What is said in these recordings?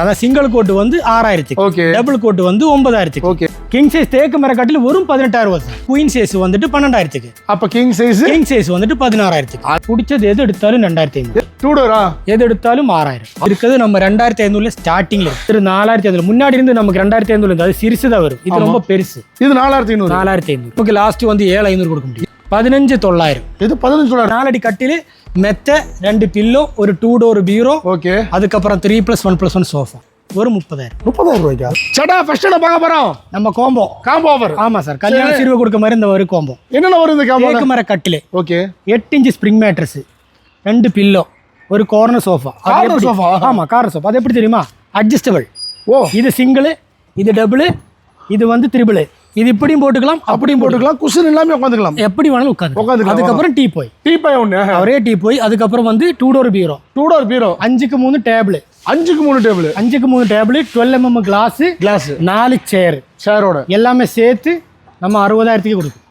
அதான் single code வந்து ஆறாயிரத்துக்கு. Okay double code வந்து ஒன்பதாயிரத்துக்கு. ஓகே கிங் சைஸ் தேக்கு மர கட்டில் வெறும் பதினெட்டாயிரம் ரூபாய் குயின் சைஸ் வந்துட்டு பன்னெண்டாயிரத்துக்கு. அப்ப கிங் சைஸ் கிங் சைஸ் வந்துட்டு பதினாறாயிரத்துக்கு. பிடிச்சது எது எடுத்தாலும் ரெண்டாயிரத்தி ஐநூறு டூ டோரா எது எடுத்தாலும் ஆறாயிரம். இருக்குது நம்ம ரெண்டாயிரத்தி ஐநூறுல ஸ்டார்டிங்ல இருக்கு. நாலாயிரத்தி ஐநூறு முன்னாடி இருந்து நமக்கு ரெண்டாயிரத்தி ஐநூறு அது சிறுசு தான் வரும். இது ரொம்ப பெருசு. இது நாலாயிரத்தி ஐநூறு நாலாயிரத்தி ஐநூறு நமக்கு லாஸ்ட் வந்து ஏழு ஐநூறு கொடுக்க முடியும். பதினஞ்சு தொள்ளாயிரம். இது பதினஞ்சு டாலர் நாலடி கட்டில் மெத்த ரெண்டு பில்லோ ஒரு டூ டோர் பீரோ ஓகே அதுக்கப்புறம் three plus one plus one sofa ஒரு முப்பதாயிரம். முப்பதாயிரம் ரூபாய்க்கா? சடா ஃபர்ஸ்ட் என்ன பார்க்க போறோம்? நம்ம கோம்போ காம்போ ஆஃபர் ஆமா சார் கல்யாண சீர்வை கொடுக்க மாதிரி இந்த ஒரு கோம்போ என்னென்ன வரும் இந்த காம்போ தேக்கு மர கட்டில். ஓகே எட்டு இன்ச்சு ஸ்ப்ரிங் மேட்ரஸ் ரெண்டு பில்லோ ஒரு கார்னர் சோஃபா Corner sofa? ஆமா கார்னர் சோஃபா அது எப்படி தெரியுமா? அட்ஜஸ்டபிள் ஓ. இது சிங்கிள் இது டபுள் இது வந்து த்ரிபிள் இது இப்படியும் போட்டுக்கலாம் அப்படியும் போட்டுக்கலாம். குஷன் எல்லாமே உட்காந்துக்கலாம். எப்படி வேணாலும் உட்காந்து உட்காந்துக்கலாம். அதுக்கப்புறம் டீ போய். டீ பை ஒன்று ஒரே டீ போய் அதுக்கப்புறம் வந்து two door bureau two door bureau அஞ்சுக்கு மூணு டேபிள் அஞ்சுக்கு மூணு டேபிள் அஞ்சுக்கு மூணு table twelve MM glass glass நாலு சேர் சேரோட எல்லாமே சேர்த்து நம்ம அறுபதாயிரத்துக்கு கொடுக்கும்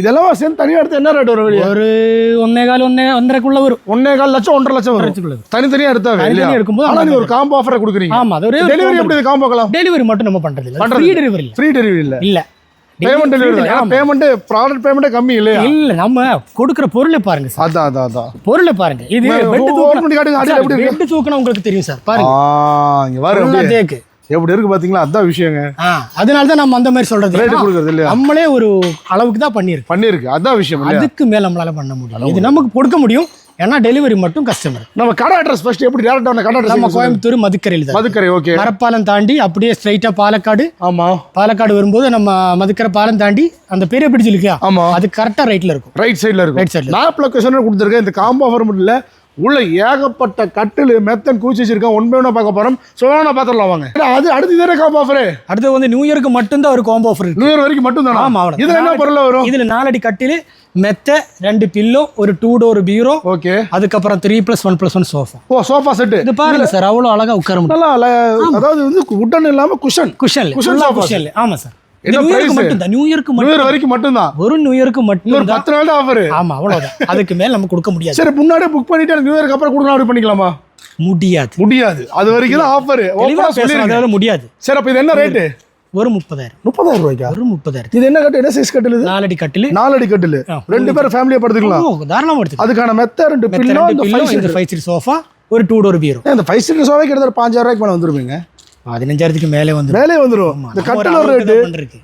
இதெல்லாம் சேர்ந்து தனியாக எடுத்து என்ன ரேட் வரும் வெளியே? ஒரு ஒன்னே கால் ஒன்னே ஒன்றரைக்குள்ள வரும். ஒன்னே கால் லட்சம் ஒன்றரை லட்சம் வரும். லட்சத்துக்குள்ள வரும். தனித்தனியா எடுத்தா இல்லையா எடுக்கும்போது ஆனா நீ ஒரு காம்போ ஆஃபரை கொடுக்குறீங்க. ஆமா அது ஒரே டெலிவரி எப்படி காம்போக்கலாம் டெலிவரி மட்டும் நம்ம பண்றது இல்ல. ஃப்ரீ டெலிவரி இல்ல. ஃப்ரீ டெலிவரி இல்ல. இல்ல. பேமெண்ட் டெலிவரி தான் பேமெண்ட் ப்ராடக்ட் பேமெண்ட் கம்மி இல்லையா? இல்ல நம்ம கொடுக்குற பொருளை பாருங்க சார். அதான் அதான் அதான். பொருளை பாருங்க. இது எப்படி இருக்கு? பெட் தூக்கினா உங்களுக்கு தெரியும் சார். பாருங்க. இங்க அப்படியே. தேக்கு. எப்படி இருக்கு பாத்தீங்களா? அதான் விஷயங்க. அதனால தான் நம்ம அந்த மாதிரி சொல்றது. ரேட் கொடுக்குறது இல்லையா? நம்மளே ஒரு அளவுக்கு தான் பண்ணியிருக்கோம் பண்ணிருக்கு அதான் விஷயம் அதுக்கு மேல நம்மளால பண்ண முடியும் இது நமக்கு கொடுக்க முடியும். ஏன்னா டெலிவரி மட்டும் கஸ்டமர் நம்ம கடை அட்ரஸ் ஃபர்ஸ்ட் எப்படி டேரக்டா கடை நம்ம அட்ரஸ் கோயம்புத்தூர் மதுக்கரையில் தான். மதுக்கரை ஓகே மரப்பாலம் தாண்டி அப்படியே ஸ்ட்ரைட்டா பாலக்காடு. ஆமா. பாலக்காடு வரும்போது நம்ம மதுக்கரை பாலம் தாண்டி அந்த பெரிய பிடிச்சு இல்லையா? ஆமா. அது கரெக்டா ரைட்ல இருக்கும். ரைட் சைடுல இருக்கும். ரைட் சைடுல மேப் லொகேஷன் கொடுத்துருக்கேன். இந்த காம்போ ஆஃபர் உள்ள ஏகப்பட்ட கட்டில் மெத்தன் கூச்சி வச்சிருக்கேன். ஒன் பை ஒன்னா பார்க்க போறோம். சோழனா பாத்திரலாம் வாங்க. அது அடுத்து இதே காம்போ ஆஃபர் அடுத்து வந்து நியூ இயருக்கு மட்டும்தான் ஒரு காம்போ ஆஃபர் நியூ இயர் வரைக்கும் மட்டும் தானா ஆமா அவ்வளவு இதுல என்ன பொருள் வரும்? இதுல நாலடி கட்டில் மெத்த ரெண்டு பில்லோ ஒரு டூ டோர் பீரோ ஓகே. அதுக்கப்புறம் three plus one plus one sofa ஓ சோஃபா செட்டு இது பாருங்க சார் அவ்வளவு அழகா உட்கார முடியும். நல்லா அதாவது வந்து உட்டன் இல்லாம குஷன் குஷன் sofas. குஷன் ஆமா சார். என்ன நியூ இயருக்கு price? மட்டும் தான் நியூ இயருக்கு நியூ மட்டும். வரைக்கும் மட்டும் தான் ஒரு நியூ இயருக்கு மட்டும் பத்து நாள் தான் ஆஃபர் ஆமா அவ்வளவுதான். அதுக்கு மேல நம்ம கொடுக்க முடியாது. சரி முன்னாடியே புக் பண்ணிட்டு நியூ இயருக்கு அப்புறம் கொடுக்கலாம் அப்படி பண்ணிக்கலாமா? முடியாது. முடியாது. அது வரைக்கும் தான் ஆஃபர் முடியாது. சரி அப்ப இது என்ன ரேட்டு ஒரு முப்பதாயிரம். முப்பதாயிரம் ரூபாய்க்கா? ஒரு முப்பதாயிரம். இது என்ன கட்டு என்ன சைஸ் கட்டில் நாலடி கட்டில். நாலடி கட்டில். ரெண்டு பேரும் ஃபேமிலியா படுத்துக்கலாம். தாராளமா எடுத்துக்கலாம். அதுக்கான மெத்த ரெண்டு பில்லோ இந்த ஃபைவ் இந்த ஃபைவ் சீட் சோஃபா ஒரு டூ டோர் பீரோ இந்த ஃபைவ் சீட்டர் சோவைக்கு கிட்டத்தட்ட பாஞ்சாயிரம் ரூபாய்க்கு மேலே வந்துருவீங்க பதினஞ்சாயிரத்துக்கு மேலே வந்து மேலே வந்துரும். இந்த கட்டில் ஒரு ரேட்டு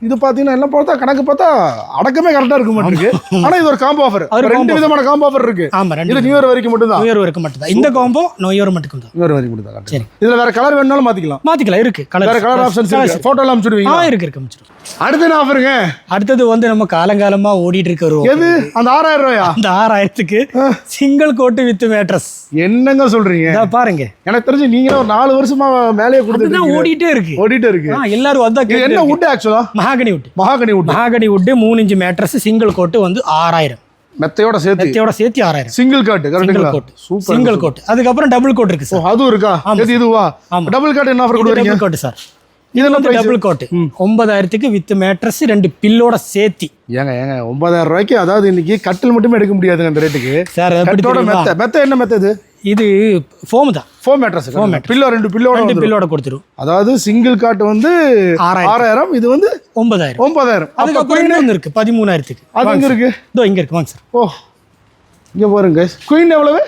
இது பாத்தீங்கன்னா எல்லாம் பார்த்தா கணக்கு பார்த்தா அடக்கமே கரெக்டா இருக்க மாட்டிருக்கு ஆனா இது ஒரு காம்போ ஆஃபர் ரெண்டு விதமான காம்போ ஆஃபர் இருக்கு. ஆமா ரெண்டு நியூ இயர் வரைக்கும் மட்டும் தான் நியூ இயர் வரைக்கும் மட்டும் தான் இந்த காம்போ நியூ இயர் மட்டும் தான் நியூ இயர் வரைக்கும் மட்டும் தான் சரி. இதுல வேற கலர் வேணாலும் மாத்திக்கலாம். மாத்திக்கலாம் இருக்கு. வேற கலர் கலர் ஆப்ஷன்ஸ் இருக்கு போட்டோ எல்லாம் ஆ அனுப்பிச்சிடுவீங்க இருக்கு இருக்கு அமைச்சிரும். அடுத்து என்ன ஆஃபருங்க அடுத்தது வந்து நம்ம காலங்காலமா ஓடிட்டு இருக்க ஒரு எது? அந்த ஆறாயிரம் ரூபாயா? அந்த ஆறாயிரத்துக்கு சிங்கிள் கோட்டு வித் மேட்ரஸ் என்னங்க சொல்றீங்க? பாருங்க. எனக்கு தெரிஞ்சு நீங்க ஒரு நாலு வருஷமா மேலேயே கொடுத்துட்டு. ஓடிட்டே இருக்கு. ஓடிட்டு இருக்கு. எல்லாரும் அதான் இது என்ன வுட் ஆக்சுவலா mahogany wood mahogany wood mahogany wood மூணு இன்ச்சு மேட்ரஸ் சிங்கிள் கோட்டு வந்து ஆறாயிரம். மெத்தையோட சேர்த்து. மெத்தையோட சேர்த்து ஆறாயிரம். சிங்கிள் காட் சிங்கிள் கரெக்ட்டுங்களா கோட் சூப்பர் சிங்கிள் கோட் அதுக்கப்புறம் டபுள் கோட் இருக்கு சார் அதுவும் இருக்கா? எது இதுவா. டபுள் காட் என்ன ஆஃபர் கொடுக்குறீங்க? டபுள் கோட் சார் இது வந்து? டபுள் கோட் ஒன்பதாயிரத்துக்கு வித் மேட்ரஸ் ரெண்டு பில்லோட சேர்த்தி. ஏங்க ஏங்க ஒன்பதாயிரம் ரூபாய்க்கு அதாவது இன்னைக்கு கட்டில் மட்டுமே எடுக்க முடியாதுங்க அந்த ரேட்டுக்கு சார்? மெத்த. மெத்த என்ன மெத்த இது? இது ஃபோம் தான். Foam mattress mattress. பில்லோ ரெண்டு பில்லோட ரெண்டு. பில்லோட கொடுத்துரும். அதாவது சிங்கிள் காட் வந்து ஆறாயிரம். இது வந்து ஒன்பதாயிரம். ஒன்பதாயிரம். அதுக்கப்புறம் இன்னொன்று இருக்கு பதிமூணாயிரத்துக்கு. அது எங்க இருக்கு? இதோ இங்க இருக்கு வாங்க சார். ஓ இங்க பாருங்க. குயின் எவ்வளவு?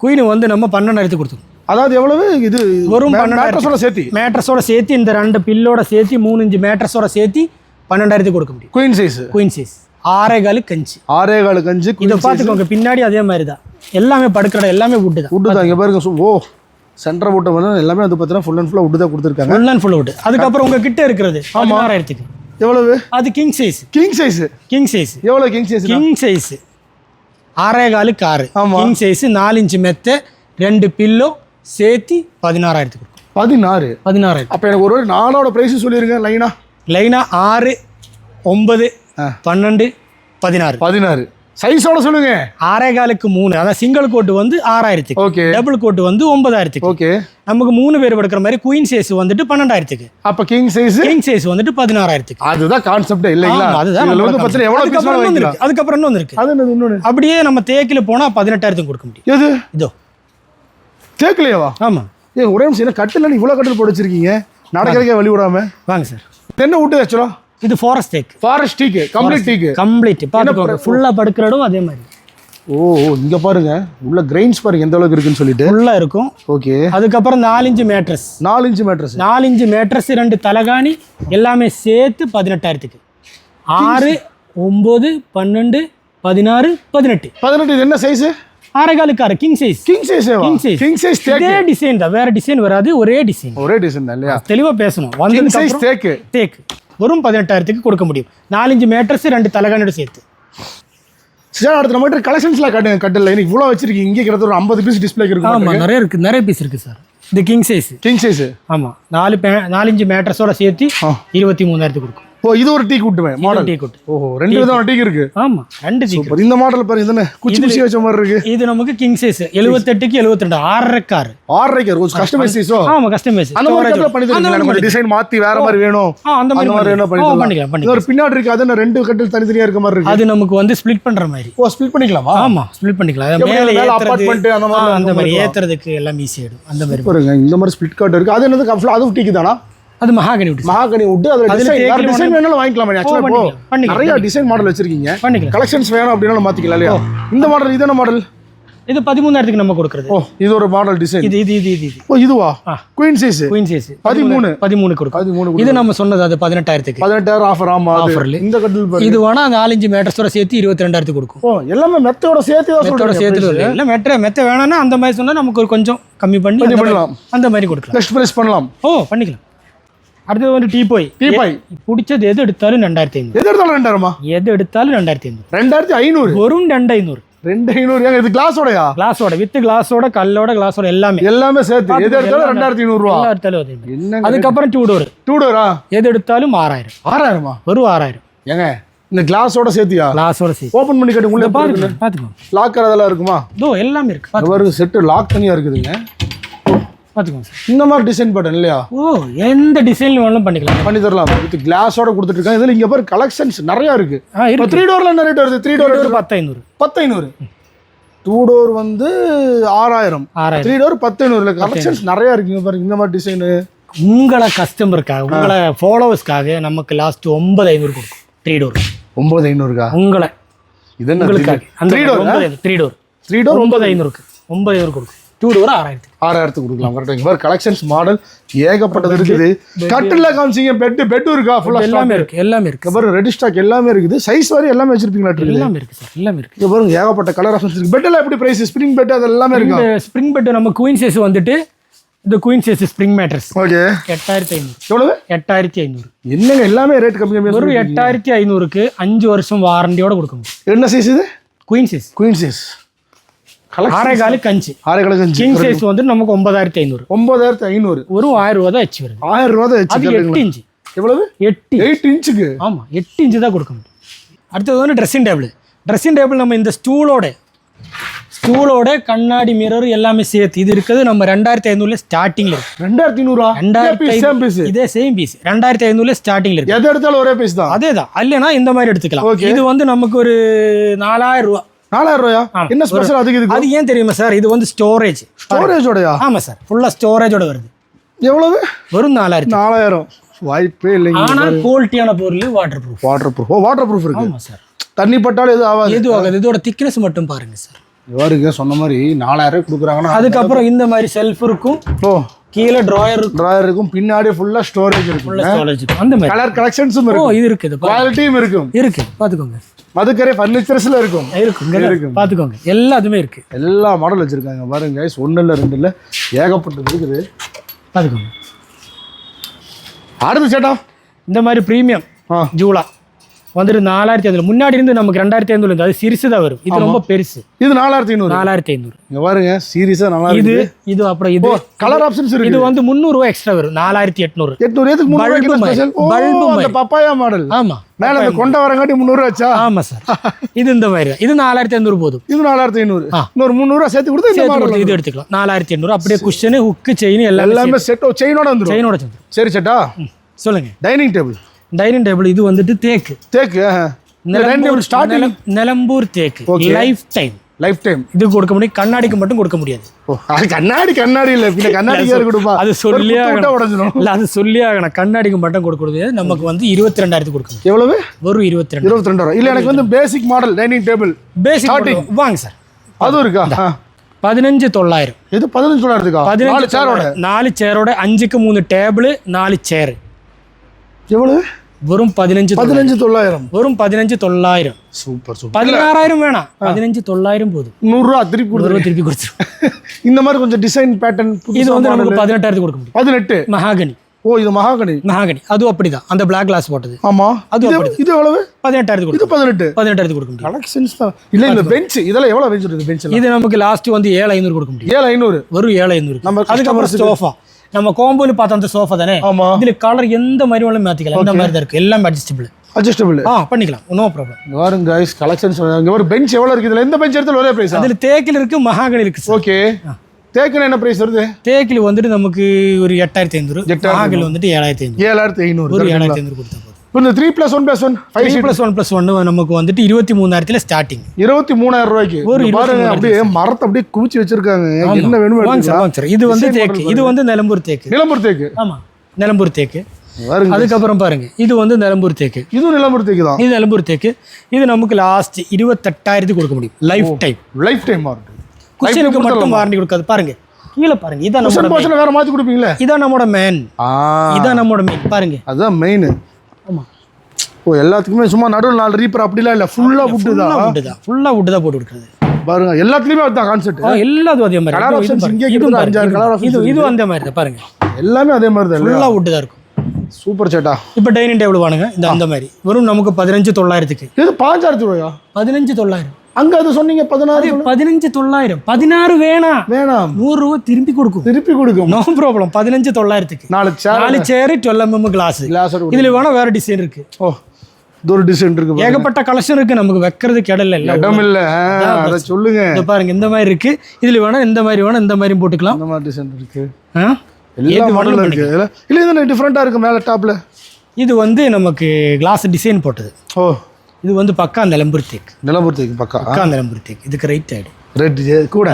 குயின் வந்து நம்ம பன்னெண்டாயிரத்துக்கு கொடுத்துரும் அதாவது எவ்வளவு? இது வெறும் மே- பன்னெண்டாயிரம். மேட்ரஸோட சேர்த்தி. மேட்ரஸோட சேர்த்து இந்த ரெண்டு பில்லோட சேர்த்து மூணு இன்ச்சு மேட்ரஸோட சேர்த்து பன்னெண்டாயிரத்துக்கு கொடுக்க முடியும். குயின் சைஸ் குயின் சைஸ் ஆறே காலு கஞ்சி ஆறே கால் கஞ்சு இதை பார்த்துக்கோங்க பின்னாடி அதே மாதிரி தான் எல்லாமே படுக்கிற எல்லாமே வுட்டு தான். வுட்டு தான். இங்க பாருங்க ஓ சென்டர் வுட்டை வந்து எல்லாமே வந்து பார்த்தீங்கன்னா ஃபுல் அண்ட் ஃபுல்லாக வுட்டு தான் கொடுத்துருக்காங்க. ஃபுல் அண்ட் ஃபுல் வுட் அதுக்கப்புறம் உங்க கிட்ட இருக்கிறது பதினாறாயிரத்துக்கு. எவ்வளவு? அது king size king size king size எவ்வளவு கிங் சைஸ் கிங் சைஸ் ஆறே. காலு காரு. கிங் சைஸ் நாலு இன்ச்சு மெத்த ரெண்டு பில்லோ சேர்த்து பதினாறாயிரத்துக்கு பதினாறு? பதினாறாயிரம் அப்ப எனக்கு ஒரு நாளோட பிரைஸ் சொல்லிருங்க லைனா லைனா ஆறு ஒன்பது. பன்னெண்டு பதினாறு. பதினாறு. சைஸோட சொல்லுங்க. ஆறே காலுக்கு மூணு. அதான் சிங்கிள் கோட்டு வந்து ஆறாயிரத்துக்கு. ஓகே டபுள் கோட்டு வந்து ஒன்பதாயிரத்துக்கு. ஓகே நமக்கு மூணு பேர் படுக்கிற மாதிரி குயின் சைஸ் வந்துட்டு பன்னெண்டாயிரத்துக்கு. அப்ப கிங் சைஸ் கிங் சைஸ் வந்துட்டு பதினாறாயிரத்துக்கு. அதுதான் கான்செப்ட் இல்லைங்களா? அதுதான் அதுக்கப்புறம் இருக்கு. அதுக்கப்புறம் இருக்கு. அது இன்னொன்னு? அப்படியே நம்ம தேக்கில போனா பதினெட்டாயிரத்துக்கு கொடுக்க முடியும். எது? இதோ. தேக்கலையாவா? ஆமா. ஏ ஒரே நிமிஷம் கட்டில் இவ்வளோ கட்டில் போட்டு வச்சிருக்கீங்க? நடக்கிறதுக்கே வழி விடாம. வாங்க சார். தென்னை விட்டு ஆக்சுவலா இது forest teak forest teak complete teak complete பார்த்துக்கோங்க. ஃபுல்லாக படுக்கிற இடம் அதே மாதிரி. ஓ இங்க பாருங்க. உள்ள கிரெயின்ஸ் பாருங்க எந்த அளவுக்கு இருக்குன்னு சொல்லிட்டு. ஃபுல்லாக இருக்கும். ஓகே அதுக்கப்புறம் நாலஞ்சு மேட்ரஸ் நாலு இன்ச்சு மேட்ரஸ் நாலஞ்சு மேட்ரஸ் ரெண்டு தலகாணி எல்லாமே சேர்த்து பதினெட்டாயிரத்துக்கு. ஆறு ஒம்பது பன்னெண்டு பதினாறு பதினெட்டு. பதினெட்டு இது என்ன சைஸ் ஆறேகாலுக்கு ஆறு king size king size king size king size இதே டிசைன் தான். வேற டிசைன் வராது ஒரே டிசைன் ஒரே டிசைன் தான் இல்லையா? தெளிவா பேசணும். வந்ததுக்கு சைஸ் தேக்கு தேக்கு வெறும் பதினெட்டாயிரத்துக்கு கொடுக்க முடியும். நாலஞ்சு மேட்ரஸ் ரெண்டு தலகாணியோட சேர்த்து. சார் அடுத்த நம்மகிட்ட கலெக்ஷன்ஸ்ல கட்டு கட்டில். இவ்வளோ வச்சிருக்கீங்க. இங்கே கிட்டத்தட்ட ஒரு ஐம்பது பீஸ் டிஸ்பிளே இருக்கும் ஆமா நிறைய இருக்கு நிறைய பீஸ் இருக்கு சார் இது கிங் சைஸ் கிங் சைஸ் ஆமா நாலு பே- நாலஞ்சு மேட்ரஸோட சேர்த்து ஆ. இருபத்தி மூணாயிரத்துக்கு கொடுக்கும். ஓ இது ஒரு டீ கூட்டுவேன் மாடல் டீ கொட்டு. ஓஹோ ரெண்டு விதமான டீ இருக்கு. ஆமா ரெண்டு டீ சூப்பர். இந்த மாடல் பாருங்க இதுன்னு குச்சி குச்சி வச்ச மாதிரி இருக்கு. இது நமக்கு கிங் சைஸ் எழுபத்தெட்டுக்கு எழுபத்தி ரெண்டு ஆறரை கார் ஆறரைக்கு இருக்கும் கஸ்டமைஸ் சைஸோ ஆமா கஸ்டமைஸ் அந்த மாதிரி பண்ணி தருவீங்களா? நமக்கு டிசைன் மாத்தி வேற மாதிரி வேணும். அந்த மாதிரி பண்ணிக்கலாம். பண்ணி பண்ணிக்கலாம். பண்ணிக்கலாம் ஒரு பின்னாடி இருக்கு அது என்ன? ரெண்டு கட்டில் தனித்தனியா இருக்க மாதிரி இருக்கு. அது நமக்கு வந்து ஸ்ப்ளிட் பண்ற மாதிரி. ஓ ஸ்பிளிட் பண்ணிக்கலாமா? ஆமா ஸ்ப்ளிட் பண்ணிக்கலாம். மேல apartment அந்த மாதிரி அந்த. ஏத்துறதுக்கு எல்லாம் ஈஸி ஆயிடும். அந்த மாதிரி பாருங்க இந்த மாதிரி ஸ்பிளிட் கார்ட் இருக்கு. அது என்னது? கம்ஃபுல் அது டீக்கு தானா? அது மகாகனி விட்டு மகாகனி விட்டு அதுல டிசைன் டிசைன் வேணாலும் வாங்கிக்கலாம் ஆக்சுவலா இப்போ பண்ணிக்கலாம், பண்ணிக்கலாம், நிறைய டிசைன் மாடல் வச்சிருக்கீங்க. பண்ணிக்கலாம். கலெக்ஷன்ஸ் வேணும் அப்படின்னாலும் மாத்திக்கலாம் இல்லையா? இந்த மாடல் இது என்ன மாடல் இது பதிமூணாயிரத்துக்கு நம்ம கொடுக்குறது. ஓ இது ஒரு மாடல் டிசைன் இது இது இது இது ஓ இதுவா. குயின் சைஸ் குயின் சைஸ் பதிமூணு. பதிமூணு. கொடுக்கும் பதிமூணு இது நம்ம சொன்னது அது பதினெட்டாயிரத்துக்கு. பதினெட்டாயிரம் ஆஃபர் ஆமா. Offerல. இந்த கட்டில் இது வேணா நாலஞ்சு மேட்ரஸோட சேர்த்து இருபத்தி ரெண்டாயிரத்துக்கு கொடுக்கும். ஓ எல்லாமே மெத்தோட சேர்த்து தான் மெத்தோட சேர்த்து. இல்ல மெத்த மெத்த வேணாம்னா அந்த மாதிரி சொன்னா நமக்கு கொஞ்சம் கம்மி பண்ணி அந்த பண்ணலாம். அந்த மாதிரி கொடுக்கலாம். நெக்ஸ்ட் பிரைஸ் பண்ணலாம். ஓ பண்ணிக்கலாம். அடுத்தது வந்து டீ போய் டீ பாய் பிடிச்சது எது எடுத்தாலும் ரெண்டாயிரத்தி ஐநூறு எது எடுத்தாலும் ரெண்டாயிரமா எது எடுத்தாலும் ரெண்டாயிரத்தி ஐநூறு ரெண்டாயிரத்தி ஐநூறு வெறும் ரெண்டு ஐநூறு ரெண்டு ஐநூறு ஏங்க இது கிளாஸோடயா கிளாஸோட வித் கிளாஸோட கல்லோட கிளாஸோட எல்லாமே எல்லாமே சேர்த்து எது எடுத்தாலும் ரெண்டாயிரத்தி ஐநூறு ரூபா எல்லா எடுத்தாலும் அதுக்கப்புறம் டூ டோர் டூ டோரா எது எடுத்தாலும் ஆறாயிரம் ஆறாயிரமா வெறும் ஆறாயிரம் ஏங்க இந்த கிளாஸோட சேர்த்தியா கிளாஸோட சேர்த்து ஓபன் பண்ணி கட்டி உள்ள பாருங்க பாத்துக்கோங்க லாக்கர் அதெல்லாம் இருக்குமா இதோ எல்லாமே இருக்கு செட்டு லாக் தனியா இருக்குதுங்க பாத்துக்கோங்க சார். இந்த மாதிரி டிசைன் பட்டன் இல்லையா? ஓ எந்த டிசைன்ல வேணாலும் பண்ணிக்கலாம். பண்ணி தரலாம்? வித் கிளாஸோட கொடுத்துட்டு இருக்காங்க இதுல இங்க பாரு கலெக்ஷன்ஸ் நிறைய இருக்கு. இப்போ த்ரீ டோர்ல என்ன ரேட் வருது? த்ரீ டோர் பத்து ஐநூறு பத்து ஐநூறு டூ டோர் வந்து ஆறாயிரம். த்ரீ டோர் பத்து ஐநூறுல கலெக்ஷன்ஸ் நிறைய இருக்குங்க பாருங்க இந்த மாதிரி டிசைனு உங்களை கஸ்டமருக்காக உங்களை ஃபாலோவர்ஸ்க்காக நமக்கு லாஸ்ட் ஒன்பது ஐநூறு கொடுக்கும். த்ரீ டோர் ஒன்பது ஐநூறுக்கா? உங்களை. இது என்ன உங்களுக்காக. Three door three door three door ஒன்பது. ஐநூறுக்கு. ஒன்பது ஐநூறு கொடுக்கும். டூ டோர் ஆறாயிரத்துக்கு ஆறாயிரத்துக்கு கொடுக்கலாம் கரெக்டாக பாரு கலெக்ஷன்ஸ் மாடல் ஏகப்பட்டது இருக்குது. கட்டில் காமிச்சிங்க பெட்டு பெட்டும் இருக்கா? ஃபுல்லாக எல்லாமே இருக்கு எல்லாமே இருக்கு. இங்கே பாருங்க ரெடி ஸ்டாக் எல்லாமே இருக்குது. சைஸ் வரை எல்லாமே வச்சிருப்பீங்களா இருக்குது எல்லாமே இருக்கு சார் எல்லாமே இருக்கு. இங்கே பாருங்க ஏகப்பட்ட கலர் ஆப்ஷன்ஸ் இருக்கு. பெட்டில் எப்படி பிரைஸ் ஸ்ப்ரிங் பெட் அது எல்லாமே இருக்கா? ஸ்ப்ரிங் பெட் நம்ம குயின் சைஸ் வந்துட்டு இந்த queen size spring mattress okay எட்டாயிரத்தி ஐநூறு. எவ்வளவு? எட்டாயிரத்தி ஐநூறு. என்னங்க எல்லாமே ரேட் கம்மி கம்மியாக ஒரு எட்டாயிரத்தி ஐநூறுக்கு அஞ்சு வருஷம் வாரண்டியோட கொடுக்க முடியும் என்ன சைஸ் இது? குயின் சைஸ் குயின் சைஸ் ஆறே காலு கஞ்சி. ஆறு கலக்கஞ்சு கிங் சைஸ் வந்து நமக்கு ஒன்பதாயிரத்தி ஐநூறு. ஒன்பதாயிரத்தி ஐநூறு. ஒரு ஆயிரம் ரூபா தான் வச்சு வருது. ஆயிரம் ரூபா தான் அது எட்டு இன்ச்சு. எவ்வளவு? எட்டு எயிட் இன்ச்சுக்கு. ஆமா எட்டு இன்ச்சு தான் கொடுக்க முடியும். அடுத்தது வந்து ட்ரெஸ்ஸிங் டேபிள் ட்ரெஸ்ஸிங் டேபிள் நம்ம இந்த ஸ்டூலோட ஸ்டூலோட கண்ணாடி மிரர் எல்லாமே சேர்த்து இது இருக்குது நம்ம ரெண்டாயிரத்தி ஐநூறுல ஸ்டார்டிங்ல இருக்கு. ரெண்டாயிரத்தி ஐநூறுவா ரெண்டாயிரத்தி சேம் பீஸ் இதே சேம் பீஸ் ரெண்டாயிரத்தி ஐநூறுல ஸ்டார்டிங்ல இருக்கு. எது எடுத்தாலும் ஒரே பீஸ் தான்? அதே தான் இல்லைன்னா இந்த மாதிரி எடுத்துக்கலாம். இது வந்து நமக்கு ஒரு நாலாயிரம் ரூபா. நாலாயிரம் ரூபாயா. என்ன ஸ்பெஷல் அதுக்கு இதுக்கு? அது ஏன் தெரியுமா சார்? இது வந்து ஸ்டோரேஜ் ஸ்டோரேஜோடயா ஆமா சார். ஃபுல்லா ஸ்டோரேஜோட வருது. எவ்வளவு? வெறும் நாலாயிரத்தி. நாலாயிரம். வாய்ப்பே இல்லைங்க ஆனா குவாலிட்டியான பொருள் வாட்டர் ப்ரூஃப் வாட்டர் ப்ரூஃப் ஓ வாட்டர் ப்ரூஃப் இருக்கு. ஆமா சார். தண்ணி பட்டாலும் எதுவும் ஆகாது. எது ஆகாது. இதோட திக்னஸ் மட்டும் பாருங்க சார். இவருக்கு சொன்ன மாதிரி நாலாயிரம் கொடுக்குறாங்கன்னா அதுக்கப்புறம் இந்த மாதிரி செல்ஃப் இருக்கும். ஓ. கீழே ட்ராயர் இருக்கும் ட்ராயர் இருக்கும். பின்னாடி ஃபுல்லா ஸ்டோரேஜ் இருக்கும். ஸ்டோரேஜ் இருக்கும். அந்த மாதிரி. கலர் கலெக்ஷன்ஸும் இருக்கும். இது இருக்குது. குவாலிட்டியும் இருக்கும். இருக்கு. பாத்துக்கோங்க மதுக்கரை ஃபர்னிச்சர்ஸ்ல இருக்கும். இருக்கும் இங்க பாத்துக்கோங்க எல்லாத்துமே இருக்கு. எல்லா மாடல் வச்சிருக்காங்க. பாருங்க guys. ஒண்ணு இல்ல ரெண்டு இல்ல ஏகப்பட்டது இருக்குது. பாத்துக்கோங்க அடுத்து சேட்டா. இந்த மாதிரி ப்ரீமியம் ஜூலா வந்துட்டு நாலாயிரத்தி ஐநூறு. முன்னாடி இருந்து நமக்கு ரெண்டாயிரத்தி ஐநூறு அது சிறுசு தான் வரும். இது ரொம்ப பெருசு. இது நாலாயிரத்தி ஐநூறு. நாலாயிரத்தி ஐநூறு. இங்க பாருங்க சீரியஸா நல்லா இது இது அப்புறம் இது கலர் ஆப்ஷன்ஸ் இருக்கு இது வந்து முந்நூறு ரூபாய் எக்ஸ்ட்ரா வரும். நாலாயிரத்தி எட்நூறு. எட்நூறு முந்நூறு அந்த மாதிரி. பப்பாயா மாடல் ஆமா மேல அந்த கொண்ட வரங்காட்டி முந்நூறு வச்சா ஆமா சார் இது இந்த மாதிரி. இது நாலாயிரத்தி ஐநூறு போதும். இது நாலாயிரத்தி ஐநூறு. இன்னொரு முந்நூறுவா சேர்த்து கொடுத்து சேர்த்து கொடுத்து இது எடுத்துக்கலாம். நாலாயிரத்தி எண்ணூறு அப்படியே குஷனு ஹுக்கு செயின் எல்லாமே எல்லாமே செட் செயினோட வந்துடும் செயினோட சரி சேட்டா சொல்லுங்க. டைனிங் டேபிள் டைனிங் டேபிள் இது வந்துட்டு தேக்கு. தேக்கு டேபிள் ஸ்டார்டிங் நிலம்- நிலம்பூர் தேக்கு. லைஃப் டைம் லைஃப் டைம் இது கொடுக்க முடியும். கண்ணாடிக்கு மட்டும் கொடுக்க முடியாது. அது கண்ணாடி கண்ணாடி இல்ல. பின்ன கண்ணாடி கொடுப்பா? அது சொல்லி விட்டா உடஞ்சிடும் இல்ல அது சொல்லி ஆகணும். கண்ணாடிக்கு மட்டும் கொடுக்க முடியாது நமக்கு வந்து இருபத்தி ரெண்டாயிரத்து கொடுக்க முடியும். எவ்வளவு? ஒரு இருபத்தி ரெண்டு இருபத்தி ரெண்டாயிரம் இல்ல எனக்கு வந்து basic model dining table basic வாங்க சார் அதுவும் இருக்கா. பதினஞ்சு தொள்ளாயிரம். இது பதினஞ்சு தொள்ளாயிரத்துக்கா? பதினஞ்சு சேரோட நாலு சேரோட அஞ்சுக்கு மூணு டேபிள் நாலு சேர் எவ்வளவு? வெறும் பதினஞ்சு. பதினஞ்சு தொள்ளாயிரம். வெறும் பதினஞ்சு தொள்ளாயிரம். Super super. பதினாறாயிரம் வேணாம். பதினஞ்சு தொள்ளாயிரம் போதும். நூறுரூவா திருப்பி ரூபா திருப்பி கொடுத்துரும் இந்த மாதிரி கொஞ்சம் டிசைன் பேட்டர்ன் இது வந்து நமக்கு பதினெட்டாயிரத்து கொடுக்க முடியும். பதினெட்டு? மகாகனி. ஓ இது மகாகனி. மகாகனி. அதுவும் அப்படிதான். அந்த பிளாக் கிளாஸ் போட்டது. ஆமா. அது இது- எவ்வளவு? பதினெட்டாயிரத்து இது பதினெட்டு. பதினெட்டாயிரத்து கொடுக்க முடியும். கலெக்ஷன்ஸ் தான் இல்ல இந்த பெஞ்ச் இதெல்லாம் எவ்வளவு பெஞ்ச் இருக்கு பெஞ்ச் இது நமக்கு லாஸ்ட் வந்து ஏழு ஐநூறு கொடுக்க முடியும். ஏழு ஐநூறு. வெறும் ஏழு ஐநூறு. நம்ம அதுக்கப்புறம் சோஃபா நம்ம கோம்போல பார்த்த அந்த சோஃபா தானே? ஆமா. இதுல கலர் எந்த மாதிரி வேணாலும் மாத்திக்கலாம் இந்த மாதிரி தான் இருக்கு. எல்லாம் அட்ஜஸ்டபிள் அட்ஜஸ்டபிள் ஆ பண்ணிக்கலாம். நோ ப்ராப்ளம் பாருங்க கைஸ் கலெக்ஷன்ஸ் இங்க ஒரு பெஞ்ச் எவ்வளவு இருக்கு? இதுல எந்த பெஞ்ச் எடுத்தாலும் ஒரே பிரைஸ் அதுல தேக்கில் இருக்கு மகாகனி இருக்கு ஓகே தேக்குன்னு என்ன பிரைஸ் வருது? தேக்கில் வந்துட்டு நமக்கு ஒரு எட்டாயிரத்தி ஐநூறு. மகாகனி வந்துட்டு ஏழாயிரத்தி ஐநூறு. ஏழாயிரத்தி ஐநூறு. ஒரு ஏழாயிரத்தி ஐநூறு கொடுத்தா போதும் இப்போ இந்த three plus one plus one five plus one plus ஒன்று நமக்கு வந்துட்டு இருபத்தி மூணாயிரத்துல ஸ்டார்டிங் இருபத்தி மூணாயிரம் ரூபாய்க்கு. ஒரு பாருங்க அப்படியே மரத்தை அப்படியே குவிச்சு வச்சிருக்காங்க. என்ன வேணுமோ சார் இது வந்து தேக்கு. இது வந்து நிலம்பூர் தேக்கு. நிலம்பூர் தேக்கு. ஆமா. நிலம்பூர் தேக்கு. அதுக்கப்புறம் பாருங்க. இது வந்து நிலம்பூர் தேக்கு. இதுவும் நிலம்பூர் தேக்கு தான் இது நிலம்பூர் தேக்கு. இது நமக்கு லாஸ்ட் இருபத்தெட்டாயிரத்துக்கு கொடுக்க முடியும். Life time life time warranty குஷனுக்கு மட்டும் வாரண்டி கொடுக்காது. பாருங்க. கீழே பாருங்க. இதான் போர்ஷன் வேற மாத்தி கொடுப்பீங்களே? இதான் நம்மளோட மேன் ஆ. இதான் நம்மளோட மேன் பாருங்க. அதுதான் மெயின் ஓ எல்லாத்துக்குமே சும்மா நடுவில் நாலு ரீப்பர் அப்படிலாம் இல்ல. ஃபுல்லா புட்டு தான் வுட்டு தான் ஃபுல்லா வுட்டு தான் போட்டு கொடுக்குறது பாருங்க எல்லாத்துலயுமே அதுதான் கான்செப்ட் எல்லாத்தும் அதே மாதிரி. Options பாருங்க. இங்கே பாருங்க. அஞ்சாறு colour options இது இது அந்த மாதிரி தான் பாருங்க. எல்லாமே அதே மாதிரி தான் ஃபுல்லா வுட்டு தான் இருக்கும். சூப்பர் சேட்டா இப்போ டைனிங் டேபிள் வாணுங்க இந்த அந்த மாதிரி. வெறும் நமக்கு பதினஞ்சு தொள்ளாயிரத்துக்கு. இது பாஞ்சாயிரத்தி ரூபாயா? பதினஞ்சு தொள்ளாயிரம். அங்க அது சொன்னீங்க பதினாறு பதினஞ்சு தொள்ளாயிரம். பதினாறு வேணாம். வேணாம். நூறு ரூபா திருப்பி கொடுக்கும். திருப்பி கொடுக்கும். நோ ப்ராப்ளம் பதினஞ்சு தொள்ளாயிரத்துக்கு. நாலு சேர் நாலு சேரு டுவெல் எம்எம் கிளாஸ் கிளாஸோட இதுல வேணா வேற டிசைன் இருக்கு. ஓ. ஒரு டிசைன் இருக்கு. ஏகப்பட்ட கலெக்ஷன் இருக்கு. நமக்கு வைக்கிறதுக்கு இடம் இல்ல. இடம் இல்ல அதை சொல்லுங்க. இந்த பாருங்க இந்த மாதிரி இருக்கு. இதுல வேணா இந்த மாதிரி வேணா இந்த மாதிரி போட்டுக்கலாம். இந்த மாதிரி டிசைன் இருக்கு? எல்லா மாடலும் இருக்கு. இல்ல இது டிஃப்ரெண்டா இருக்கு மேல டாப்ல இது வந்து நமக்கு கிளாஸ் டிசைன் போட்டது. ஓ. இது வந்து பக்கா நிலம்பூர் தேக்கு. நிலம்பூர்த்திக்கு பக்கா? பக்கா நிலம்பூர் தேக்கு. இதுக்கு ரைட் ஆயிடு ரெட் கூட.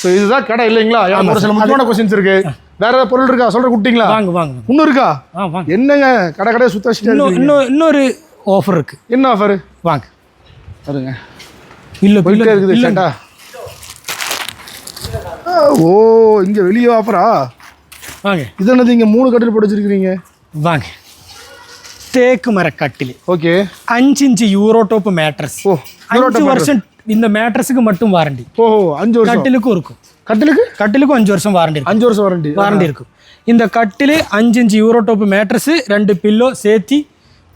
ஸோ இதுதான் கடை இல்லைங்களா? ஒரு சில முக்கியமான கொஸ்டின்ஸ் இருக்கு. வேற ஏதாவது பொருள் இருக்கா? சொல்ற குட்டிங்களா வாங்க வாங்க. இன்னும் இருக்கா? என்னங்க கடை கடையை சுத்த இன்னும் இன்னொரு ஆஃபர் இருக்கு. என்ன ஆஃபர் வாங்க. பாருங்க. இல்ல போயிட்டே இருக்குது சேட்டா. ஓ இங்க வெளியே ஆஃபரா வாங்க. இது என்னது இங்க மூணு கட்டில் போட்டு வச்சிருக்கீங்க வாங்க. தேக்கு மரக்கட்டில். ஓகே. அஞ்சு இன்ச்சு யூரோ டோப் மேட்ரஸ் ஓ அஞ்சு வருஷம் இந்த மேட்ரஸுக்கு மட்டும் வாரண்டி ஓ அஞ்சு வருஷம். கட்டிலுக்கும் இருக்கும். கட்டிலுக்கு? கட்டிலுக்கும் அஞ்சு வருஷம் வாரண்டி அஞ்சு வருஷம் வாரண்டி வாரண்டி இருக்கும் இந்த கட்டில் அஞ்சு இன்ச்சு யூரோ டோப் மேட்ரஸ் ரெண்டு பில்லோ சேர்த்தி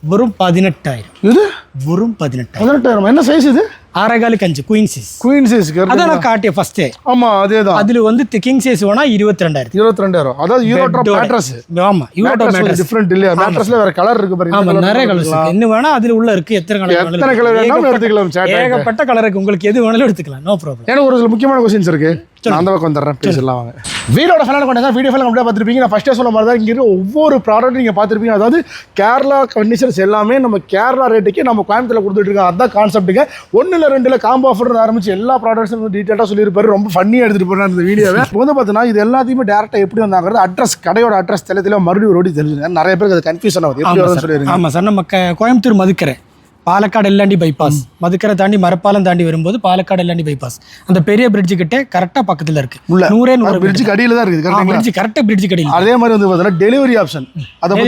வெறும் பதினெட்டாயிரம். இது? வெறும் பதினெட்டாயிரம். பதினெட்டாயிரம்? என்ன சைஸ் இது? ஆறேகாலுக்கு அஞ்சு குயின் சைஸ் குயின் சைஸ் அதான் நான் காட்டிய ஃபர்ஸ்டே ஆமா அதே தான் அதுல வந்து கிங் சைஸ் வேணா இருபத்தி ரெண்டாயிரத்தி இருபத்தி ரெண்டாயிரம் அதாவது யூரோ ட்ராப் மேட்ரஸ் ஆமா யூரோ டோப் மேட்ரஸ் டிஃப்ரெண்ட் இல்லையா? மேட்ரஸ்ல வேற கலர் இருக்கு பாருங்க. ஆமா நிறைய கலர்ஸ் இருக்கு. இன்னும் வேணா அதுல உள்ள இருக்கு. எத்தனை கலர் எத்தனை கலர் வேணாலும் எடுத்துக்கலாம். ஏகப்பட்ட கலர் இருக்கு. உங்களுக்கு எது வேணாலும் எடுத்துக்கலாம். நோ ப்ராப்ளம் எனக்கு ஒரு சில முக்கியமான கொஸ்டின்ஸ் இருக்கு. நான் அந்த பக்கம் வந்துடுறேன் பேசலாம் வாங்க. வீடியோட ஃபேன் கொண்டு வீடியோ ஃபேன் அப்படியே பார்த்துருப்பீங்க. நான் ஃபஸ்ட்டே சொல்ல மாதிரி தான் இங்கே ஒவ்வொரு ப்ராடக்ட் நீங்கள் பார்த்துருப்பீங்க. அதாவது கேரளா கண்டிஷன்ஸ் எல்லாமே நம்ம கேரளா ரேட்டுக்கு நம்ம கோயம்புத்தூர்ல கொடுத்துட்டு இருக்கோம் அதான் கான்செப்ட்டுங்க ஒன்றில் ரெண்டில் காம்போ ஆஃபர் ஆரம்பிச்சு எல்லா ப்ராடக்ட்ஸும் டீட்டெயிலாக சொல்லியிருப்பாரு. ரொம்ப ஃபன்னியாக எடுத்துகிட்டு போகிறேன் இந்த வீடியோவை. இப்போ வந்து பார்த்தீங்கன்னா இது எல்லாத்தையுமே டேரெக்டாக எப்படி வந்தாங்கிறது அட்ரஸ் கடையோட அட்ரஸ் தெளிவில் மறுபடியும் ரோடி தெரிஞ்சுங்க நிறைய பேருக்கு அது கன்ஃபியூஷன் ஆகுது எப்படி வருதுன்னு சொல்லிடுங்க. ஆமா சார். நம்ம கோயம்புத்தூர் மதுக்கரை. பாலக்காடு எல்லாண்டி பைபாஸ் மதுக்கரை தாண்டி மரப்பாலம் தாண்டி வரும்போது பாலக்காடு எல்லாண்டி பைபாஸ் அந்த பெரிய பிரிட்ஜ் கிட்ட கரெக்டா பக்கத்துல இருக்கு. நூறே நூறு பிரிட்ஜுக்கு அடியில் தான் இருக்குது கரெக்டாக பிரிட்ஜ் கரெக்டா பிரிட்ஜ் கடையில் அதே மாதிரி வந்து பார்த்தீங்கன்னா டெலிவரி ஆப்ஷன் அதை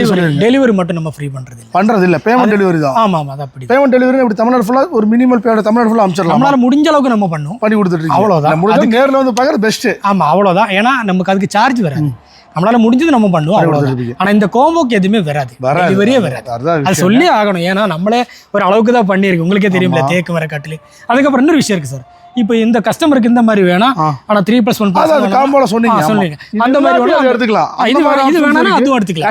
டெலிவரி மட்டும் நம்ம ஃப்ரீ பண்றது இல்ல. பண்ணுறது இல்லை பேமெண்ட் டெலிவரி தான். ஆமா ஆமா அது அப்படி பேமெண்ட் டெலிவரி இப்படி தமிழ்நாடு ஃபுல்லாக ஒரு மினிமல் பேமெண்ட் தமிழ்நாடு ஃபுல்லாக அமைச்சிடலாம்? நம்மளால முடிஞ்ச அளவுக்கு நம்ம பண்ணுவோம். பண்ணி கொடுத்துட்டு அவ்வளவுதான். முடிஞ்ச நேரில் வந்து பார்க்குறது பெஸ்ட்டு ஆமா அவ்வளவுதான். ஏன்னா நமக்கு அதுக்கு சார்ஜ் வராது நம்மளால முடிஞ்சது நம்ம பண்ணுவோம் அவ்வளவுதான். ஆனா இந்த கோம்போக்கு எதுவுமே வராது. டெலிவரியே வராது. அது சொல்லி ஆகணும். ஏன்னா நம்மளே ஒரு அளவுக்கு தான் பண்ணியிருக்கு. உங்களுக்கே தெரியும்ல தேக்கு மர கட்டில் அதுக்கப்புறம் இன்னொரு விஷயம் இருக்கு சார். இப்போ இந்த கஸ்டமருக்கு இந்த மாதிரி வேணாம். ஆனா த்ரீ ப்ளஸ் ஒன் அது காம்போல சொன்னீங்க. சொன்னீங்க. அந்த மாதிரி வேணா எடுத்துக்கலாம். இது வேணா- இது இருக்கு. அதுவும் எடுத்துக்கலாம்.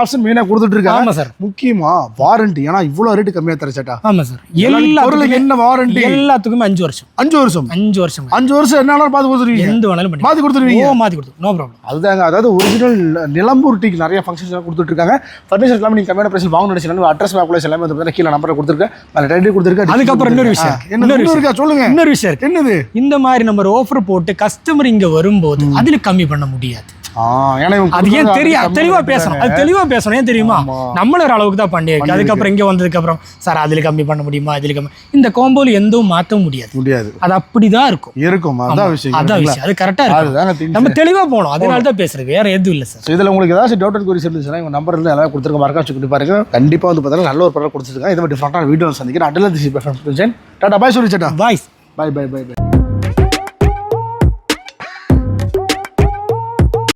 ஆப்ஷன் மெயினாக கொடுத்துட்டு இருக்காங்க ஆமா சார் முக்கியமா வாரண்டி ஏன்னா இவ்வளோ ரேட்டு கம்மியாக தரச்சேட்டா ஆமா சார் பொருளுக்கு எல்லாத்துக்குமே என்ன வாரண்டி எல்லாத்துக்குமே அஞ்சு வருஷம். அஞ்சு வருஷம். அஞ்சு வருஷம். அஞ்சு வருஷம் என்ன பார்த்து கொடுத்துருவீங்க. எந்த வேணாலும் மாத்தி கொடுத்துருவீங்க. ஓ மாத்தி கொடுத்து நோ ப்ராப்ளம் அதுதாங்க. அதாவது ஒரிஜினல் நிலம்பூர் டீக்கு நிறைய ஃபங்க்ஷன்ஸ் எல்லாம் கொடுத்துட்டு இருக்காங்க ஃபர்னிச்சர் எல்லாமே நீங்கள் கம்மியான பிரைஸ் வாங்கணும் நினைச்சு அட்ரஸ் மேப்லேஸ் எல்லாமே வந்து கீழே நம்பரை கொடுத்துருக்கேன் அதில் கொடுத்துருக்கேன் அதுக்கப்புறம் இன்னொரு விஷயம். என்ன இருக்கா? சொல்லுங்க. இன்னொரு விஷயம் என்னது? இந்த மாதிரி நம்ம ஆஃபர் போட்டு கஸ்டமர் இங்க வரும்போது அதுல கம்மி பண்ண முடியாது. அது ஏன் தெரியும் தெளிவா பேசணும். அது தெளிவா பேசணும். ஏன் தெரியுமா. நம்மள ஒரு அளவுக்கு தான் பண்ணியிருக்கு. அதுக்கப்புறம் இங்க வந்ததுக்கு அப்புறம் சார் அதுல கம்மி பண்ண முடியுமா? இதுல கம்மி இந்த கோம்போல எதுவும் மாத்த முடியாது. முடியாது. அது அப்படிதான் இருக்கும். இருக்கும். அதான் விஷயம். அதான் விஷயம். அது கரெக்டா இருக்கும். நம்ம தெளிவா போனோம் அதனால தான் பேசுறது. வேற எதுவும் இல்ல சார். இதில் உங்களுக்கு ஏதாச்சும் டவுட் குறிஸ் இருந்துச்சுன்னா இவங்க நம்பர் இருந்து எல்லாம் கொடுத்துருக்க மறக்காம சொல்லி பாருங்க. கண்டிப்பாக வந்து பார்த்தீங்கன்னா நல்ல ஒரு ப்ராடக்ட் கொடுத்துருக்காங்க. இது டிஃப்ரெண்டான வீடியோ சந்திக்கிறேன். அட்லன் தி டாடா பாய் சொல்லி சேட்டா. Voice bye bye bye bye